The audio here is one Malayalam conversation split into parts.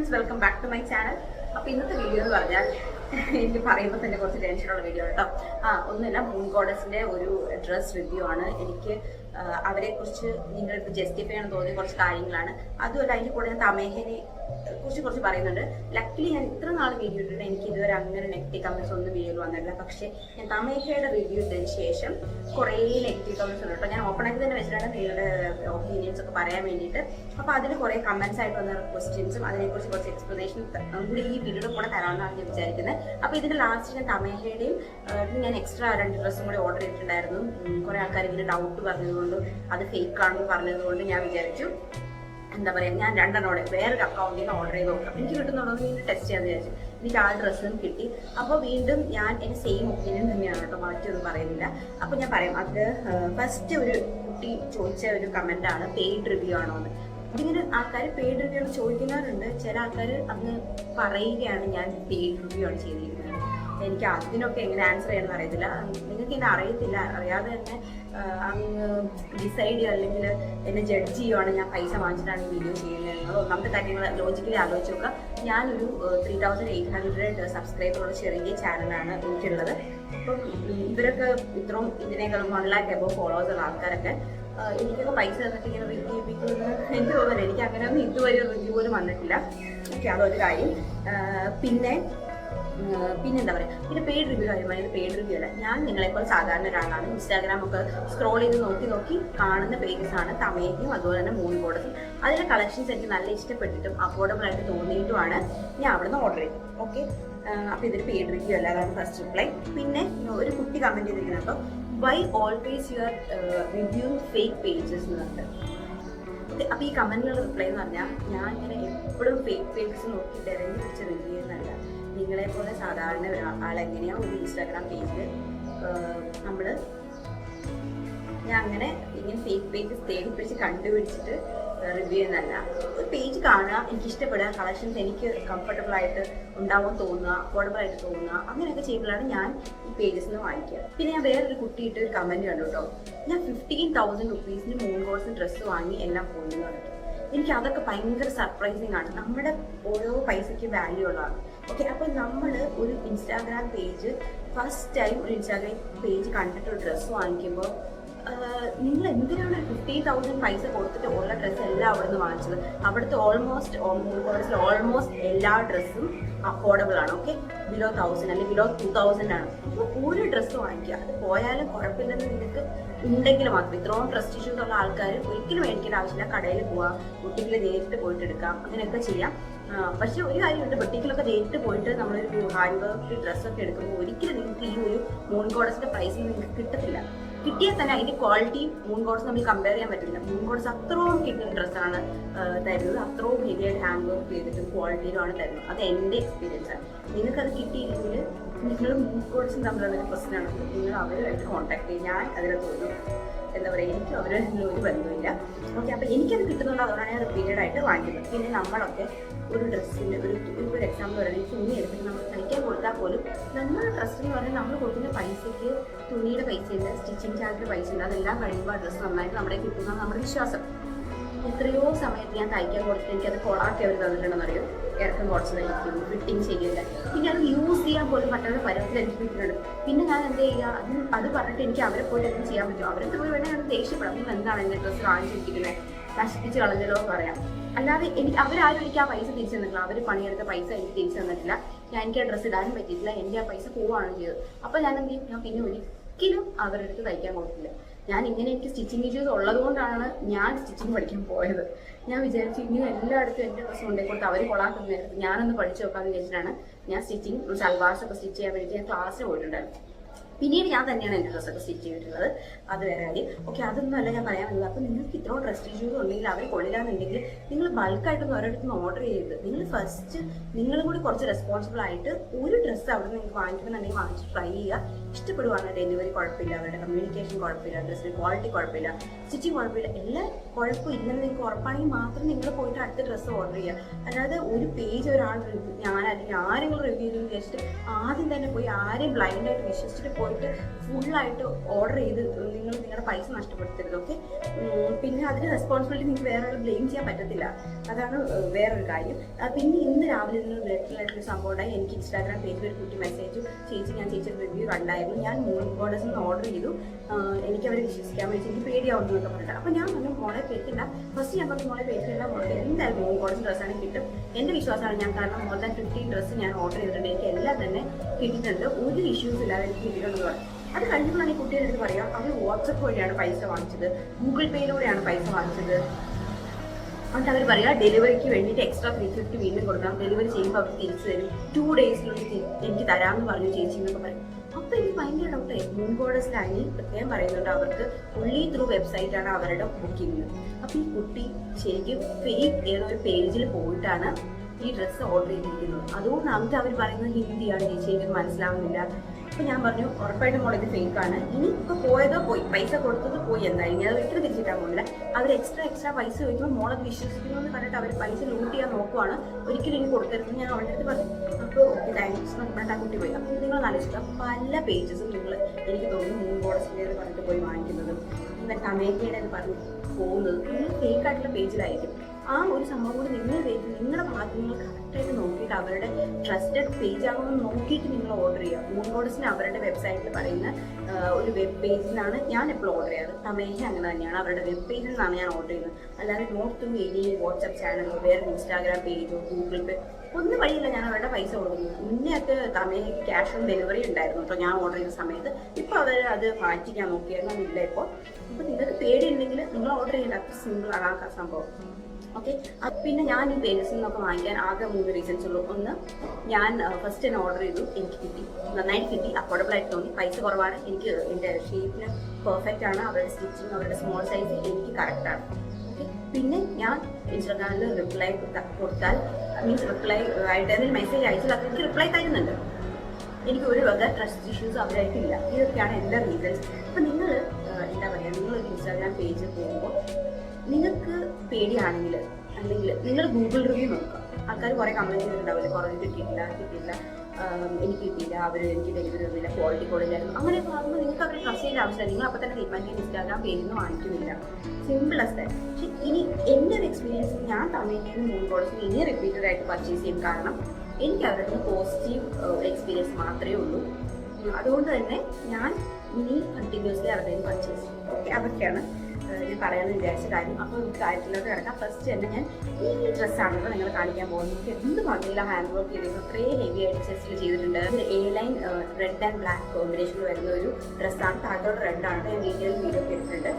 Friends welcome back to my channel അപ്പൊ ഇന്നത്തെ വീഡിയോ എന്ന് പറഞ്ഞാൽ എനിക്ക് പറയുമ്പോൾ തന്നെ കുറച്ച് ടെൻഷനുള്ള വീഡിയോ കേട്ടോ. ആ ഒന്നുമില്ല മൂൺ ഗോഡസിന്റെ ഒരു ഡ്രസ് റിവ്യൂ ആണ്. എനിക്ക് അവരെക്കുറിച്ച് അവരെ കുറിച്ച് നിങ്ങൾക്ക് ജസ്റ്റിഫൈ ചെയ്യണം തോന്നിയ കുറച്ച് കാര്യങ്ങളാണ്. അതുമല്ല അതിന്റെ കൂടെ ഞാൻ തമേഹനെ കുറിച്ച് കുറച്ച് പറയുന്നുണ്ട്. ലക്കിലി ഞാൻ ഇത്ര നാൾ വീഡിയോ ഇട്ടിട്ട് എനിക്ക് ഇതുവരെ അങ്ങനെ നെഗറ്റീവ് കമന്റ്സ് ഒന്നും വീഡിയോയിൽ വന്നിട്ടില്ല. പക്ഷേ ഞാൻ തമേഹയുടെ വീഡിയോ ഇട്ടതിന് ശേഷം കുറേ നെഗറ്റീവ് കമന്റ്സ് ഉണ്ട് കേട്ടോ. ഞാൻ ഓപ്പൺ ആക്കി തന്നെ വെച്ചിട്ടാണ് നിങ്ങളുടെ ഒപ്പീനിയൻസ് ഒക്കെ പറയാൻ വേണ്ടിയിട്ട്. അപ്പോൾ അതിൽ കുറേ കമന്റ്സ് ആയിട്ട് വന്ന ക്വസ്റ്റ്യൻസും അതിനെക്കുറിച്ച് കുറച്ച് എക്സ്പ്ലനേഷൻ കൂടി ഈ വീഡിയോയുടെ കൂടെ തരാമെന്നാണ് ഞാൻ വിചാരിക്കുന്നത് അപ്പോൾ ഇതിന്റെ ലാസ്റ്റ് ഞാൻ തമേഹയുടെയും ഞാൻ എക്സ്ട്രാ രണ്ട് ഡ്രസ്സും കൂടി ഓർഡർ ചെയ്തിട്ടുണ്ടായിരുന്നു. കുറേ ആൾക്കാർ ഇതിന് ഡൗട്ട് പറഞ്ഞതുകൊണ്ട് അത് ഫേക്ക് ആണെന്ന് പറഞ്ഞതുകൊണ്ട് ഞാൻ വിചാരിച്ചു. എന്താ പറയുക ഞാൻ രണ്ടെണ്ണോടെ വേറൊരു അക്കൗണ്ടിൽ നിന്ന് ഓർഡർ ചെയ്ത് നോക്കാം എനിക്ക് കിട്ടുന്നുണ്ടോ എന്ന് ടെസ്റ്റ് ചെയ്യാൻ വിചാരിച്ചു. എനിക്ക് ആ ഡ്രസ്സും കിട്ടി. അപ്പോൾ വീണ്ടും ഞാൻ എന്റെ സെയിം ഒപ്പീനിയൻ തന്നെയാണ് കേട്ടോ മാറ്റിയൊന്നും പറയുന്നില്ല. അപ്പോൾ ഞാൻ പറയാം അത് ഫസ്റ്റ് ഒരു കുട്ടി ചോദിച്ച ഒരു കമന്റ് ആണ് പെയ്ഡ് റിവ്യൂ ആണോ എന്ന്. ഇങ്ങനെ ആൾക്കാർ പെയ്ഡ് റിവ്യൂ ചോദിക്കുന്നവരുണ്ട്. ചില ആൾക്കാർ അന്ന് പറയുകയാണ് ഞാൻ പെയ്ഡ് റിവ്യൂ ആണ് ചെയ്തിരിക്കുന്നത്. എനിക്ക് അതിനൊക്കെ എങ്ങനെ ആൻസർ ചെയ്യണമെന്ന് അറിയത്തില്ല. നിങ്ങൾക്ക് എന്നെ അറിയത്തില്ല. അറിയാതെ തന്നെ അങ്ങ് ഡിസൈഡ് ചെയ്യുക അല്ലെങ്കിൽ എന്നെ ജഡ്ജ് ചെയ്യുവാണ് ഞാൻ പൈസ വാങ്ങിച്ചിട്ടാണ് വീഡിയോ ചെയ്യുന്നത്. നിങ്ങൾ ഒന്നാമത്തെ കാര്യങ്ങൾ ലോജിക്കലി ആലോചിച്ച് നോക്കുക ഞാനൊരു ത്രീ തൗസൻഡ് എയ്റ്റ് ഹൺഡ്രഡ് സബ്സ്ക്രൈബറുള്ള ചെറിയ ചാനലാണ് എനിക്കുള്ളത്. അപ്പം ഇവരൊക്കെ ഇത്രയും ഇതിനേക്കാളും വൺ ലാക്ക് എബോ ഫോളോവേഴ്സ് ഉള്ള ആൾക്കാരൊക്കെ എനിക്കൊക്കെ പൈസ തന്നിട്ട് ഇങ്ങനെ റിവ്യൂ ചെയ്യിപ്പിക്കുമെന്ന് എനിക്ക് തോന്നുന്നില്ല എനിക്ക് അങ്ങനെ ഒന്നും ഇതുവരെ റിവ്യൂ പോലും വന്നിട്ടില്ല. ഓക്കെ അതൊരു കാര്യം പിന്നെ പിന്നെന്താ പറയുക പിന്നെ പെയ്ഡ് റിവ്യൂ കാര്യമായി പെയ്ഡ് റിവ്യൂ അല്ല. ഞാൻ നിങ്ങളെപ്പോൾ സാധാരണ ഒരാളാണ്. ഇൻസ്റ്റാഗ്രാം ഒക്കെ സ്ക്രോൾ ചെയ്ത് നോക്കി നോക്കി കാണുന്ന പേജസ് ആണ് തമേക്കും അതുപോലെ തന്നെ മൂൺ ബോർഡസും അതിലെ കളക്ഷൻസ് എനിക്ക് നല്ല ഇഷ്ടപ്പെട്ടിട്ടും അഫോർഡബിൾ ആയിട്ട് തോന്നിയിട്ടുമാണ് ഞാൻ അവിടുന്ന് ഓർഡർ ചെയ്തത്. ഓക്കെ അപ്പോൾ ഇതൊരു പെയ്ഡ് റിവ്യൂ അല്ല. അതാണ് ഫസ്റ്റ് റിപ്ലൈ പിന്നെ ഒരു കുട്ടി കമന്റ് ചെയ്തിരിക്കുന്നത് അപ്പോൾ why always your review fake pages എന്ന് പറഞ്ഞിട്ട്. അപ്പൊ ഈ കമന്റിനുള്ള റിപ്ലൈ എന്ന് പറഞ്ഞാൽ ഞാൻ ഇങ്ങനെ എപ്പോഴും ഫേക്ക് പേജസ് നോക്കി തിരഞ്ഞു റിവ്യൂ ചെയ്യുന്നതല്ല നിങ്ങളെ പോലെ സാധാരണ ഒരാൾ എങ്ങനെയാ ഒരു ഇൻസ്റ്റാഗ്രാം പേജിൽ നമ്മൾ ഞാൻ അങ്ങനെ ഇങ്ങനെ ഫേക്ക് പേജ് തേടി പിടിച്ച് കണ്ടുപിടിച്ചിട്ട് റിവ്യൂ ചെയ്യുന്നതല്ല. ഒരു പേജ് കാണുക എനിക്ക് ഇഷ്ടപ്പെടുക കളക്ഷൻസ് എനിക്ക് കംഫർട്ടബിൾ ആയിട്ട് ഉണ്ടാവാൻ തോന്നുക അഫോർഡബിൾ ആയിട്ട് തോന്നുക അങ്ങനെയൊക്കെ ചെയ്യുമ്പോഴാണ് ഞാൻ ഈ പേജസ് നിന്ന് വാങ്ങിക്കുക. പിന്നെ ഞാൻ വേറൊരു കുട്ടിയിട്ട് ഒരു കമന്റ് കണ്ടു കേട്ടോ ഞാൻ ഫിഫ്റ്റീൻ തൗസൻഡ് റുപ്പീസിന് മൂൺ കോഴ്സ് ഡ്രസ്സ് വാങ്ങി എല്ലാം പോയി എന്ന് പറഞ്ഞു എനിക്ക് അതൊക്കെ ഭയങ്കര സർപ്രൈസിങ് ആണ്. നമ്മുടെ ഓരോ പൈസയ്ക്ക് വാല്യൂ ഉള്ളതാണ്. ഓക്കെ അപ്പോൾ നമ്മൾ ഒരു ഇൻസ്റ്റാഗ്രാം പേജ് ഫസ്റ്റ് ടൈം ഒരു ഇൻസ്റ്റാഗ്രാം പേജ് കണ്ടിട്ട് ഡ്രസ് ഡ്രസ്സ് വാങ്ങിക്കുമ്പോൾ നിങ്ങൾ എന്തിനാണ് ഫിഫ്റ്റി തൗസൻഡ് പൈസ കൊടുത്തിട്ട് ഉള്ള ഡ്രസ്സ് എല്ലാം അവിടെ നിന്ന് വാങ്ങിച്ചത്? അവിടുത്തെ ഓൾമോസ്റ്റ് കോളേജിലെ ഓൾമോസ്റ്റ് എല്ലാ ഡ്രസ്സും അഫോർഡബിൾ ആണ് ഓക്കെ ബിലോ തൗസൻഡ് അല്ലെങ്കിൽ ബിലോ ടു തൗസൻഡ് ആണ്. അപ്പോൾ ഒരു ഡ്രസ്സ് വാങ്ങിക്കുക. അത് പോയാലും കുഴപ്പമില്ലെന്ന് നിങ്ങൾക്ക് ഉണ്ടെങ്കിൽ മാത്രം. ഇത്രയും ട്രസ്റ്റ് ഇഷ്യൂസ് ഉള്ള ആൾക്കാർ ഒരിക്കലും മേടിക്കേണ്ട ആവശ്യമില്ല. കടയിൽ പോവാം ബുട്ടിക്കിൽ നേരിട്ട് പോയിട്ട് എടുക്കാം അങ്ങനെയൊക്കെ ചെയ്യാം. പക്ഷേ ഒരു കാര്യമുണ്ട്. ബുട്ടിക്കിലൊക്കെ നേരിട്ട് പോയിട്ട് നമ്മളൊരു ഹാൻഡ് വർക്ക് ഡ്രസ്സൊക്കെ എടുക്കുമ്പോൾ ഒരിക്കലും നിങ്ങൾക്ക് ഈ ഒരു മൂൺ കോഡസിന്റെ പ്രൈസ് നിങ്ങൾക്ക് കിട്ടത്തില്ല. കിട്ടിയാൽ തന്നെ അതിന്റെ ക്വാളിറ്റി മൂൺ ഗോഡ്സ് നമ്മൾ കമ്പയർ ചെയ്യാൻ പറ്റില്ല. മൂൺ ഗോഡ്സ് അത്രയും കിട്ടുന്ന ഡ്രസ്സാണ് തരുന്നത്. അത്രയും ഹെവി ആയിട്ട് ഹാൻഡ് വർക്ക് ചെയ്തിട്ടും ക്വാളിറ്റിയിലാണ് തരുന്നത്. അത് എന്റെ എക്സ്പീരിയൻസ് ആണ്. നിങ്ങൾക്കത് കിട്ടിയില്ലെങ്കിൽ നിങ്ങൾ മൂൺ കോഡ്സും തമ്മിലുള്ള പ്രശ്നമാണ് നിങ്ങൾ അവരുമായിട്ട് കോൺടാക്ട് ചെയ്യും. ഞാൻ അതിനകത്ത് ഒരു എന്താ പറയുക എനിക്ക് അവരുമായിട്ടുള്ള ഒരു ബന്ധമില്ല. ഓക്കെ അപ്പോൾ എനിക്കത് കിട്ടുന്നുണ്ട്. അതുകൊണ്ടാണ് ഞാൻ റിപ്പീറ്റഡ് ആയിട്ട് വാങ്ങിക്കുന്നത് പിന്നെ നമ്മളൊക്കെ ഒരു ഡ്രസ്സിന്റെ ഒരു ഒരു എക്സാമ്പിൾ പറയുന്നത് തുണി എടുത്തിട്ട് നമ്മൾ കൊടുത്താൽ പോലും നമ്മൾ ഡ്രസ്സ് എന്ന് പറഞ്ഞാൽ നമ്മൾ കൊടുക്കുന്ന പൈസയ്ക്ക് തുണിയുടെ പൈസയുണ്ട് സ്റ്റിച്ചിങ് ചാർജിന്റെ ഉണ്ട് അതെല്ലാം കഴിയുമ്പോൾ ഡ്രസ്സ് നന്നായിട്ട് നമ്മുടെ കിട്ടുന്ന നമ്മുടെ വിശ്വാസം. എത്രയോ സമയത്ത് ഞാൻ തയ്ക്കാൻ കൊടുത്ത് എനിക്കത് കൊളാക്കി അവർ തന്നിട്ടുണ്ടെന്ന് അറിയോ? ഇറക്കം കുറച്ച് തയ്ക്കും ഫിറ്റിങ് ചെയ്യില്ല പിന്നെ അത് യൂസ് ചെയ്യാൻ പോലും പറ്റാതെ പരത്തിൽ എനിക്ക് കിട്ടുന്നുണ്ട് പിന്നെ ഞാൻ എന്ത് ചെയ്യുക? അത് അത് പറഞ്ഞിട്ട് എനിക്ക് അവരെ പോയിട്ട് എന്ത് ചെയ്യാൻ പറ്റും അവരെ പോയി വേണേൽ ഞാൻ ദേഷ്യപ്പെടാം. നിങ്ങൾ എന്താണ് എന്റെ ഡ്രസ്സ് കാണിച്ചിരിക്കുന്നത്? നശിപ്പിച്ച് കളഞ്ഞല്ലോ പറയാം. അല്ലാതെ എനിക്ക് അവരാരും എനിക്ക് ആ പൈസ തിരിച്ചു തന്നിട്ടില്ല. അവർ പണിയെടുത്ത പൈസ എനിക്ക് തിരിച്ചു തന്നിട്ടില്ല. ഞാൻ എനിക്ക് ആ ഡ്രസ്സ് ഇടാനും പറ്റിയിട്ടില്ല എന്റെ ആ പൈസ പോവുകയാണ് ചെയ്തത്. അപ്പോൾ ഞാൻ എന്ത് ചെയ്യും? ഞാൻ പിന്നെ ഒരിക്കലും അവരുടെ അടുത്ത് തയ്ക്കാൻ കൊടുത്തില്ല ഞാൻ ഇങ്ങനെ എനിക്ക് സ്റ്റിച്ചിങ് ഇഷ്യൂസ് ഉള്ളത് കൊണ്ടാണ് ഞാൻ സ്റ്റിച്ചിങ് പഠിക്കാൻ പോയത്. ഞാൻ വിചാരിച്ചു ഇനി എല്ലായിടത്തും എന്റെ ഡ്രസ്സ് കൊണ്ടേ കൊടുത്ത് അവർ കൊള്ളാക്കുന്ന ഞാനൊന്ന് പഠിച്ചു നോക്കാമെന്ന് വിചാരിച്ചിട്ടാണ് ഞാൻ സ്റ്റിച്ചിങ് സൽവാർസ് ഒക്കെ സ്റ്റിച്ച് ചെയ്യാൻ വേണ്ടി ഞാൻ ക്ലാസ്സിന് പോയിട്ടുണ്ടായിരുന്നു പിന്നീട് ഞാൻ തന്നെയാണ് എന്റെ ഡ്രസ്സൊക്കെ സ്റ്റിച്ച് ചെയ്തിട്ടുള്ളത്. അത് വേറെ കാര്യം. ഓക്കെ അതൊന്നും അല്ല ഞാൻ പറയാൻ വന്നത് അപ്പോൾ നിങ്ങൾക്ക് ഇത്രയും ഡ്രസ് ഇഷ്യൂസ് ഉണ്ടെങ്കിൽ അവർ കൊള്ളില്ലാന്നുണ്ടെങ്കിൽ നിങ്ങൾ ബൾക്കായിട്ടൊന്നും ഒരിടത്തുനിന്ന് ഓർഡർ ചെയ്ത് നിങ്ങൾ ഫസ്റ്റ് നിങ്ങളും കൂടി കുറച്ച് റെസ്പോൺസിബിൾ ആയിട്ട് ഒരു ഡ്രസ്സ് അവിടെ നിന്ന് നിങ്ങൾക്ക് വാങ്ങിക്കണമെന്നുണ്ടെങ്കിൽ വാങ്ങിച്ച് ട്രൈ ചെയ്യുക. ഇഷ്ടപ്പെടുവാണ് ഡെലിവറി കുഴപ്പമില്ല അവരുടെ കമ്മ്യൂണിക്കേഷൻ കുഴപ്പമില്ല ഡ്രസ്സിന്റെ ക്വാളിറ്റി കുഴപ്പമില്ല. സ്റ്റിച്ചിങ് കുഴപ്പമില്ല. എല്ലാ കുഴപ്പമില്ലെന്ന് നിങ്ങൾക്ക് ഉറപ്പാണെങ്കിൽ മാത്രം നിങ്ങൾ പോയിട്ട് അടുത്ത ഡ്രസ്സ് ഓർഡർ ചെയ്യുക. അല്ലാതെ ഒരു പേജ് ഒരാൾ റിവ്യൂ ഞാൻ അല്ലെങ്കിൽ ആരെങ്കിലും റിവ്യൂ ചെയ്ത് വിചാരിച്ചിട്ട് ആദ്യം തന്നെ പോയി ആരെയും ബ്ലൈൻഡായിട്ട് വിശ്വസിച്ചിട്ട് പോയിട്ട് ഫുള്ളായിട്ട് ഓർഡർ ചെയ്ത് നിങ്ങൾ നിങ്ങളുടെ പൈസ നഷ്ടപ്പെടുത്തരുത് ഓക്കെ പിന്നെ അതിന് റെസ്പോൺസിബിലിറ്റി നിങ്ങൾക്ക് വേറെ ബ്ലെയിം ചെയ്യാൻ പറ്റത്തില്ല. അതാണ് വേറൊരു കാര്യം. പിന്നെ ഇന്ന് രാവിലെ നിന്ന് ബ്ലഡിലായിട്ടൊരു സംഭവം ഉണ്ടായി. എനിക്ക് ഇൻസ്റ്റാഗ്രാം പേജിൽ ഒരു കുട്ടി മെസ്സേജ് ചേച്ചി ഞാൻ ചേച്ചിയുടെ റിവ്യൂ കണ്ടായിരുന്നു ഞാൻ മൂൺ ഗോഡസ് നിന്ന് ഓർഡർ ചെയ്തു. എനിക്ക് അവരെ വിശ്വസിക്കാൻ വേണ്ടി എനിക്ക് പേടിയാവുന്നു എന്നൊക്കെ പറഞ്ഞിട്ട്. അപ്പോൾ ഞാൻ പറഞ്ഞു മോളെ പേക്കില്ല ഫസ്റ്റ് ഞാൻ പറഞ്ഞു മോളെ പേക്കില്ല എന്തായാലും മൂൺ ഗോഡസ് ഡ്രസ്സാണ് കിട്ടും. എന്റെ വിശ്വാസമാണ് ഞാൻ കാരണം മോർ ദാൻ ഫിഫ്റ്റീൻ ഡ്രസ്സ് ഞാൻ ഓർഡർ ചെയ്തിട്ടുണ്ട്. എനിക്ക് എല്ലാം തന്നെ കിട്ടിയിട്ടുണ്ട്. ഒരു ഇഷ്യൂസ് ഇല്ലാതെ എനിക്ക് കിട്ടിയിട്ടുള്ളത് അത് കഴിഞ്ഞപ്പോഴാണ് ഈ കുട്ടിയുടെ അടുത്ത് പറയാം അവർ വാട്സപ്പ് വഴിയാണ് പൈസ വാങ്ങിച്ചത്. ഗൂഗിൾ പേയിലൂടെയാണ് പൈസ വാങ്ങിച്ചത്. എന്നിട്ട് അവർ പറയാ ഡെലിവറിക്ക് വേണ്ടിയിട്ട് എക്സ്ട്രാ ത്രീ ഫിഫ്റ്റി വീണ്ടും കൊടുക്കാം ഡെലിവറി ചെയ്യുമ്പോൾ അവർ തിരിച്ചു തരും. ടു ഡേയ്സിനുള്ളിൽ എനിക്ക് തരാമെന്ന് പറഞ്ഞു ചേച്ചി എന്നൊക്കെ പറയും. അപ്പൊ എനിക്ക് ഭയങ്കര ഡൗട്ടായി മൂൺ ഗോഡസ് ഗോഡസിലായി പ്രത്യേകം പറയുന്നുണ്ട് അവർക്ക് ഉള്ളി ത്രൂ വെബ്സൈറ്റ് ആണ് അവരുടെ ബുക്കിംഗ് അപ്പൊ ഈ കുട്ടി ശരിക്കും ഫേക്ക് ഏതോ ഒരു പേജിൽ പോയിട്ടാണ് ഈ ഡ്രസ്സ് ഓർഡർ ചെയ്തിരിക്കുന്നത്. അതുകൊണ്ടാണ് അവർ പറയുന്നത് ഹിന്ദിയാണ് ചേച്ചി എനിക്ക് മനസ്സിലാവുന്നില്ല. അപ്പൊ ഞാൻ പറഞ്ഞു ഉറപ്പായിട്ടും മോളിത് ആണ്. ഇനി ഇപ്പൊ പോയതോ പോയി പൈസ കൊടുത്തത് പോയി എന്തായാലും. അത് ഒരിക്കലും തിരിച്ചിട്ടാൻ പോകുന്നില്ല അവർ എക്സ്ട്രാ എക്സ്ട്രാ പൈസ ചോദിക്കുമ്പോൾ മോളത് വിശ്വസിക്കുന്നു എന്ന് പറഞ്ഞിട്ട് അവർ പൈസ ലൂട്ട് ചെയ്യാൻ നോക്കുവാണ്. ഒരിക്കലും ഇനി കൊടുക്കരുത്. ഞാൻ അവളുടെ അടുത്ത് പറഞ്ഞു അപ്പോൾ ഓക്കെ താങ്ക്സ് എന്ന് പറഞ്ഞിട്ട് ആ കുട്ടി പോയി. അപ്പോൾ നിങ്ങൾ ആലോചിക്കുക. പല പേജസും നിങ്ങൾ എനിക്ക് തോന്നുന്നു മൂന്ന് ബോർഡസിന്റെ പറഞ്ഞിട്ട് പോയി വാങ്ങിക്കുന്നതും പിന്നെ അമേരിക്കയുടെ പറഞ്ഞു പറഞ്ഞ് പോകുന്നത് നിങ്ങൾ പേജിലായിരിക്കും ആ ഒരു സംഭവം കൂടി നിങ്ങൾ നിങ്ങളുടെ ഭാഗത്ത് കറക്റ്റായിട്ട് നോക്കിയിട്ട് അവരുടെ ട്രസ്റ്റഡ് പേജ് ആണോ എന്ന് നോക്കിയിട്ട് നിങ്ങൾ ഓർഡർ ചെയ്യുക. മൂൺ ബോർഡസിന് അവരുടെ വെബ്സൈറ്റിൽ പറയുന്ന ഒരു വെബ് പേജിൽ നിന്നാണ് ഞാൻ എപ്പോഴും ഓർഡർ ചെയ്യാറ്. തമേഹ അങ്ങനെ തന്നെയാണ്. അവരുടെ വെബ് പേജിൽ നിന്നാണ് ഞാൻ ഓർഡർ ചെയ്യുന്നത്. അല്ലാതെ നോട്ട് ത്രൂ എനി വാട്സപ്പ് ചാനലോ വേറെ ഇൻസ്റ്റാഗ്രാം പേജോ ഗൂഗിൾ പേ ഒന്നും വഴിയില്ല. ഞാൻ അവരുടെ പൈസ കൊടുക്കുന്നത് മുന്നേ ഒക്കെ തമേഹയ്ക്ക് ക്യാഷ് ഓൺ ഡെലിവറി ഉണ്ടായിരുന്നു കേട്ടോ ഞാൻ ഓർഡർ ചെയ്ത സമയത്ത്. ഇപ്പോൾ അവർ അത് മാറ്റിക്കാൻ നോക്കിയായിരുന്നു. ഇല്ല ഇപ്പോൾ അപ്പോൾ നിങ്ങൾക്ക് പേടിയുണ്ടെങ്കിൽ നിങ്ങൾ ഓർഡർ ചെയ്യേണ്ട. സിമ്പിൾ ആണ് ആ സംഭവം. ഓക്കെ പിന്നെ ഞാൻ ഈ പേജസ് നിന്നൊക്കെ വാങ്ങിക്കാൻ ആകെ മൂന്ന് റീസൺസ് ഉള്ളൂ. ഒന്ന് ഞാൻ ഫസ്റ്റ് തന്നെ ഓർഡർ ചെയ്തു. എനിക്ക് കിട്ടി. നന്നായിട്ട് കിട്ടി. അഫോർഡബിൾ ആയിട്ട് തോന്നി. പൈസ കുറവാണ്. എനിക്ക് എന്റെ ഷേപ്പിന് പെർഫെക്റ്റ് ആണ്. അവരുടെ സ്റ്റിച്ചിങ് അവരുടെ സ്മോൾ സൈസ് എനിക്ക് കറക്റ്റ് ആണ്. ഓക്കെ പിന്നെ ഞാൻ ഇൻസ്റ്റാഗ്രാമിൽ റിപ്ലൈ കൊടുത്താൽ മീൻസ് റിപ്ലൈ ആയിട്ട് എന്തെങ്കിലും മെസ്സേജ് അയച്ചാൽ അത് എനിക്ക് റിപ്ലൈ തരുന്നുണ്ട്. എനിക്ക് ഒരു വക ട്രസ്റ്റ് ഇഷ്യൂസ് അവരായിട്ടില്ല ഇതൊക്കെയാണ് എന്റെ റീസൺസ് അപ്പം നിങ്ങൾ എന്താ പറയുക നിങ്ങൾ ഒരു ഇൻസ്റ്റാഗ്രാം പേജിൽ പോകുമ്പോൾ നിങ്ങൾക്ക് പേടിയാണെങ്കിൽ അല്ലെങ്കിൽ നിങ്ങൾ ഗൂഗിൾ റിവ്യൂ നോക്കുക. ആൾക്കാർ കുറേ കമന്റ് ചെയ്തിട്ടുണ്ടാവില്ല? കുറേ കിട്ടിയിട്ടില്ല കിട്ടിയില്ല എനിക്ക് കിട്ടിയില്ല. അവർ എനിക്ക് ഡെലിവറി തന്നില്ല ക്വാളിറ്റി കൊടുക്കില്ലായിരുന്നു അങ്ങനെ ആകുമ്പോൾ നിങ്ങൾക്ക് അവരെ ട്രസ്റ്റ് ചെയ്യേണ്ട ആവശ്യമില്ല നിങ്ങൾ അപ്പോൾ തന്നെ തീരുമാനിക്കാൻ ഇൻസ്റ്റാഗ്രാം പേജിൽ നിന്ന് വാങ്ങിക്കുന്നില്ല. സിമ്പിൾ അസ് ദാറ്റ് പക്ഷെ ഇനി എന്റെ ഒരു എക്സ്പീരിയൻസ് ഞാൻ തമിഴിൽ മൂന്ന് പ്രോഡക്റ്റ്സ് ഇനി റിപ്പീറ്റഡ് ആയിട്ട് പർച്ചേസ് ചെയ്യും. കാരണം എനിക്ക് അവരുടെ പോസിറ്റീവ് എക്സ്പീരിയൻസ് മാത്രമേ ഉള്ളൂ. അതുകൊണ്ട് തന്നെ ഞാൻ ഇനി കണ്ടിന്യൂസ്ലി അവരുടെ പർച്ചേസ് ഓക്കെ അതൊക്കെയാണ്. ഞാൻ പറയാമെന്ന് വിചാരിച്ച കാര്യം. അപ്പോൾ നമുക്ക് കാര്യത്തിലോട്ട് കിടക്കാം. ഫസ്റ്റ് തന്നെ ഞാൻ ഈ ഡ്രസ്സാണ് ഇപ്പോൾ നിങ്ങൾ കാണിക്കാൻ പോകുന്നത്. നമുക്ക് എന്ത് ഭംഗിയുള്ള ഹാൻഡ് വർക്ക് ചെയ്തിരുന്നു. അത്രയും ഹെവി ആയിട്ട് ചെസ്റ്റിൽ ചെയ്തിട്ടുണ്ട്. ഒരു A line red and black കോമ്പിനേഷനിൽ വരുന്ന ഒരു ഡ്രസ്സാണ് താഴത്തോട്ട് റെഡ് ആണ്. ഞാൻ ഡീറ്റെയിൽ വീഡിയോ എടുത്തിട്ടുണ്ട്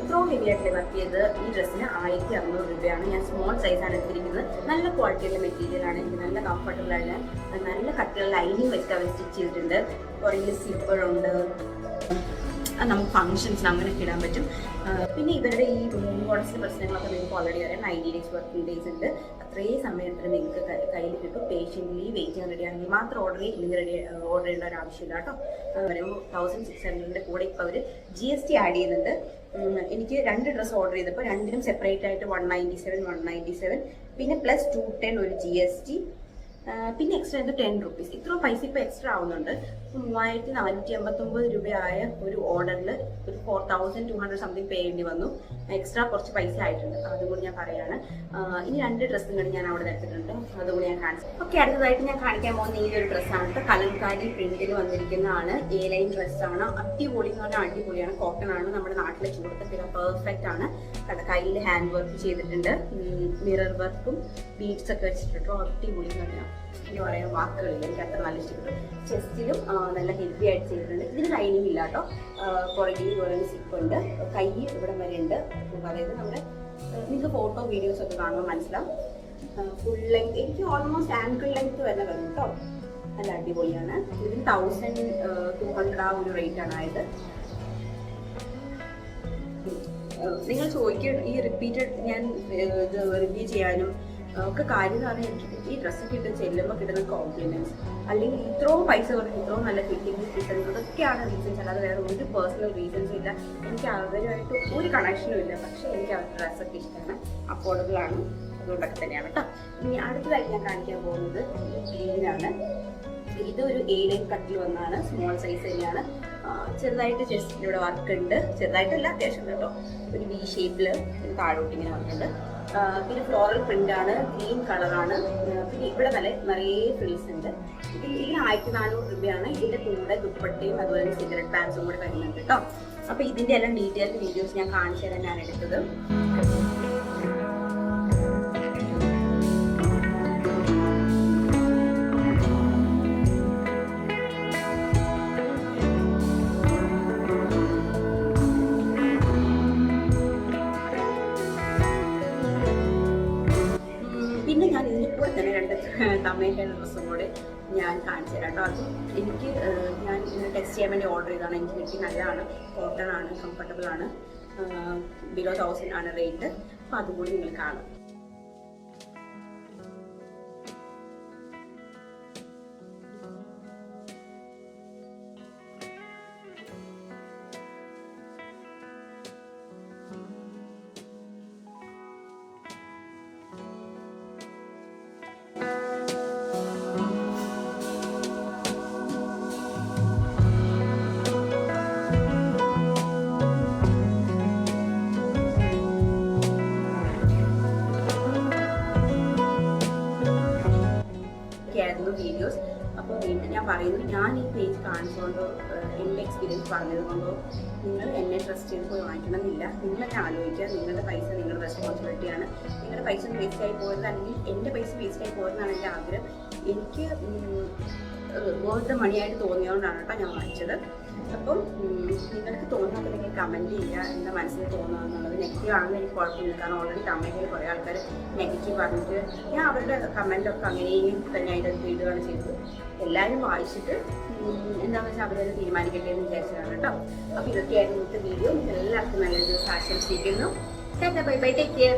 ഇത്രയും ഹെവി ആയിട്ട് വർക്ക് ചെയ്ത് ഈ ഡ്രസ്സിന് ആയിരത്തി അറുന്നൂറ് രൂപയാണ്. ഞാൻ സ്മോൾ സൈസാണ് എടുത്തിരിക്കുന്നത്. നല്ല ക്വാളിറ്റിയുള്ള മെറ്റീരിയലാണ് എനിക്ക് നല്ല കംഫർട്ടബിൾ ആണ്. നല്ല കട്ടിയുള്ള ലൈനിങ് വെച്ചിട്ട് അവർ സ്റ്റിച്ച് ചെയ്തിട്ടുണ്ട്. പുറകിൽ സിപ്പറുണ്ട് അത് നമുക്ക് ഫംഗ്ഷൻസിന് അങ്ങനെയൊക്കെ ഇടാൻ പറ്റും. പിന്നെ ഇവരുടെ ഈ റൂം കോഡ്സിന്റെ പ്രശ്നങ്ങളൊക്കെ നിങ്ങൾക്ക് ഓൾറെഡി അറിയാം. നയന്റി ഡേയ്സ് വർക്കിംഗ് ഡേയ്സ് ഉണ്ട്. അത്രയും സമയത്തിന് നിങ്ങൾക്ക് കയ്യിൽ കിട്ടും. പേഷ്യന്റ്ലി വെയിറ്റ് ചെയ്യാൻ റെഡി ആണെങ്കിൽ മാത്രം ഓർഡർ ചെയ്യും. ഇല്ലെങ്കിൽ റെഡി ഓർഡർ ചെയ്യേണ്ട ഒരു ആവശ്യമില്ല കേട്ടോ പറയുമ്പോൾ തൗസൻഡ് സിക്സ് ഹൺഡ്രഡിന്റെ കൂടെ ഇപ്പോൾ അവർ ജി എസ് ടി ആഡ് ചെയ്യുന്നുണ്ട്. എനിക്ക് രണ്ട് ഡ്രസ്സ് ഓർഡർ ചെയ്തപ്പോൾ രണ്ടിനും സെപ്പറേറ്റ് ആയിട്ട് one ninety seven one ninety seven പിന്നെ പ്ലസ് ടു ടെൻ ഒരു ജി എസ് ടി പിന്നെ എക്സ്ട്രാ ഇത് ടെൻ റുപ്പീസ് ഇത്ര പൈസ ഇപ്പോൾ എക്സ്ട്രാ ആവുന്നുണ്ട്. മൂവായിരത്തി നാനൂറ്റി അമ്പത്തൊമ്പത് രൂപയായ ഒരു ഓർഡറിൽ ഒരു four thousand two hundred something pay ചെയ്യേണ്ടി വന്നു. എക്സ്ട്രാ കുറച്ച് പൈസ ആയിട്ടുണ്ട്. അതും കൂടി ഞാൻ പറയാണ്. ഇനി രണ്ട് ഡ്രസ്സും കൂടി ഞാൻ അവിടെ എടുത്തിട്ടുണ്ട് അതുകൂടി ഞാൻ കാണിച്ചു ഓക്കെ അടുത്തതായിട്ട് ഞാൻ കാണിക്കാൻ പോകുന്ന ഈ ഒരു ഡ്രസ്സാണ് കേട്ടോ. കലങ്കാരി പ്രിന്റിൽ വന്നിരിക്കുന്നതാണ്. എ ലൈൻ ഡ്രസ്സാണ് അടിപൊളി എന്ന് പറഞ്ഞാൽ അടിപൊളിയാണ്. കോട്ടൺ ആണ് നമ്മുടെ നാട്ടിലെ ചൂടത്തൊക്കെ പെർഫെക്റ്റ് ആണ്. കയ്യിൽ ഹാൻഡ് വർക്ക് ചെയ്തിട്ടുണ്ട്. മിറർ വർക്കും ബീഡ്സ് ഒക്കെ വെച്ചിട്ടുണ്ടോ. അടിപൊളി എന്ന് പറഞ്ഞാൽ എനിക്ക് പറയുന്ന വാക്കുകളില്ല. എനിക്ക് അത്ര നല്ല ഇഷ്ടപ്പെട്ടു. ചെസ്റ്റിലും നല്ല ഹെവി ആയിട്ട് ചെയ്തിട്ടുണ്ട്. ഇതിന് ലൈനിങ് ഇല്ല കേട്ടോ. പുറകിൽ ഇതുപോലെ സിപ്പ് ഉണ്ട്. കൈ ഇവിടെ വരെ ഉണ്ട്. അതായത് നമ്മുടെ നിങ്ങൾക്ക് ഫോട്ടോ വീഡിയോസ് ഒക്കെ കാണുമ്പോൾ മനസ്സിലാവും. ഫുൾ ലെങ്ത് എനിക്ക് ഓൾമോസ്റ്റ് ആങ്കിൾ ലെങ്ത് വരെ വരും കേട്ടോ. നല്ല അടിപൊളിയാണ്. ഇതിന് തൗസൻഡ് ടു ഹൺഡ്രഡ് ആ ഒരു റേറ്റ് ആണ് ആയത്. നിങ്ങൾ ചോദിക്കുക ഈ റിപ്പീറ്റഡ് ഞാൻ ഇത് റിവ്യൂ ചെയ്യാനും ഒക്കെ കാര്യമാണ് എനിക്ക് ഈ ഡ്രസ്സ് ഇട്ട് ചെല്ലുമ്പോൾ കിട്ടുന്ന കോംപ്ലിമെന്റ്സ് അല്ലെങ്കിൽ ഇത്രയും പൈസ കൊടുക്കും ഇത്രയും നല്ല ഫിറ്റിംഗ് കിട്ടുന്നത് ഇതൊക്കെയാണ് റീസൺസ് അല്ലാതെ വേറെ ഒരു പേഴ്സണൽ റീസൺസ് ഇല്ല. എനിക്ക് അവരുമായിട്ട് ഒരു കണക്ഷനും ഇല്ല. പക്ഷേ എനിക്ക് അവരുടെ ഡ്രസ്സൊക്കെ ഇഷ്ടമാണ്. അഫോർഡബിൾ ആണ്. അതുകൊണ്ടൊക്കെ തന്നെയാണ് കേട്ടോ. ഇനി അടുത്തതായിട്ട് ഞാൻ കാണിക്കാൻ പോകുന്നത് ഗ്രീനാണ് ഇതൊരു എ ലൈൻ കട്ടിൽ വന്നാണ്. സ്മോൾ സൈസ് തന്നെയാണ്. ചെറുതായിട്ട് ചെറുതായിട്ട് ഇവിടെ വർക്ക് ഉണ്ട്. ചെറുതായിട്ടല്ല അത്യാവശ്യം കേട്ടോ. ഒരു വി ഷേപ്പിൽ താഴോട്ട് ഇങ്ങനെ പിന്നെ ഫ്ലോറൽ പ്രിന്റ് ആണ് ഗ്രീൻ കളറാണ് പിന്നെ ഇവിടെ നല്ല നിറയെ ഫ്രിൽസ് ഉണ്ട്. ഇതിൽ ഇതിന് ആയിരത്തി നാനൂറ് രൂപയാണ് ഇതിന്റെ കൂടെ ദുപ്പട്ടയും അതുപോലെ സിഗരറ്റ് പാൻസും കൂടെ വരുന്നുണ്ട് കേട്ടോ. അപ്പൊ ഇതിന്റെ എല്ലാം ഡീറ്റെയിൽ വീഡിയോസ് ഞാൻ കാണിച്ചു തരാൻ ഞാൻ എടുത്തത്. തമിഴ് ഡ്രസ്സും കൂടെ ഞാൻ കാണിച്ചു തരാം കേട്ടോ. അത് എനിക്ക് ഞാൻ ടെസ്റ്റ് ചെയ്യാൻ വേണ്ടി ഓർഡർ ചെയ്തതാണ്. എനിക്ക് കിട്ടി നല്ലതാണ്. കോട്ടൺ ആണ് കംഫർട്ടബിൾ ആണ്. ബിലോ തൗസൻഡ് ആണ് റേറ്റ് അപ്പോൾ അതുകൂടി നിങ്ങൾ കാണും. വീണ്ടും ഞാൻ പറയുന്നു. ഞാൻ ഈ പേജ് കാണിച്ചുകൊണ്ടോ എന്റെ എക്സ്പീരിയൻസ് പറഞ്ഞത് കൊണ്ടോ നിങ്ങൾ എന്നെ ട്രസ്റ്റ് ചെയ്ത് പോയി വാങ്ങിക്കണം എന്നില്ല നിങ്ങൾ തന്നെ ആലോചിക്കുക. നിങ്ങളുടെ പൈസ നിങ്ങളുടെ റെസ്പോൺസിബിലിറ്റിയാണ് നിങ്ങളുടെ പൈസ വേസ്റ്റ് ആയി പോയത് അല്ലെങ്കിൽ എന്റെ പൈസ വേസ്റ്റ് ആയി പോയതെന്നാണ് എന്റെ ആഗ്രഹം. എനിക്ക് വേർഡ് മണിയായിട്ട് തോന്നിയതുകൊണ്ടാണ് കേട്ടോ ഞാൻ വാങ്ങിച്ചത്. അപ്പം നിങ്ങൾക്ക് തോന്നുന്നുണ്ടെങ്കിൽ കമന്റ് ചെയ്യുക എന്താ മനസ്സിൽ എന്നുള്ളത്. നെഗറ്റീവ് ആണെന്ന് എനിക്ക് കുഴപ്പമില്ല കാരണം ഓൾറെഡി കമന്റിൽ കുറേ ആൾക്കാർ നെഗറ്റീവ് പറഞ്ഞിട്ട് ഞാൻ അവരുടെ കമന്റൊക്കെ അങ്ങനെയും തന്നെ അതിന്റെ വീടുകയാണ് ചെയ്തത്. എല്ലാവരും വായിച്ചിട്ട് എന്താണെന്ന് വെച്ചാൽ അവരത് തീരുമാനിക്കട്ടെ എന്ന് വിചാരിച്ചതാണ് കേട്ടോ. അപ്പോൾ ഇതൊക്കെയായിരുന്നു ഇന്നത്തെ വീഡിയോ എല്ലാവർക്കും നല്ലൊരു ദിവസം ആശംസിക്കുന്നു. Bye bye. Take care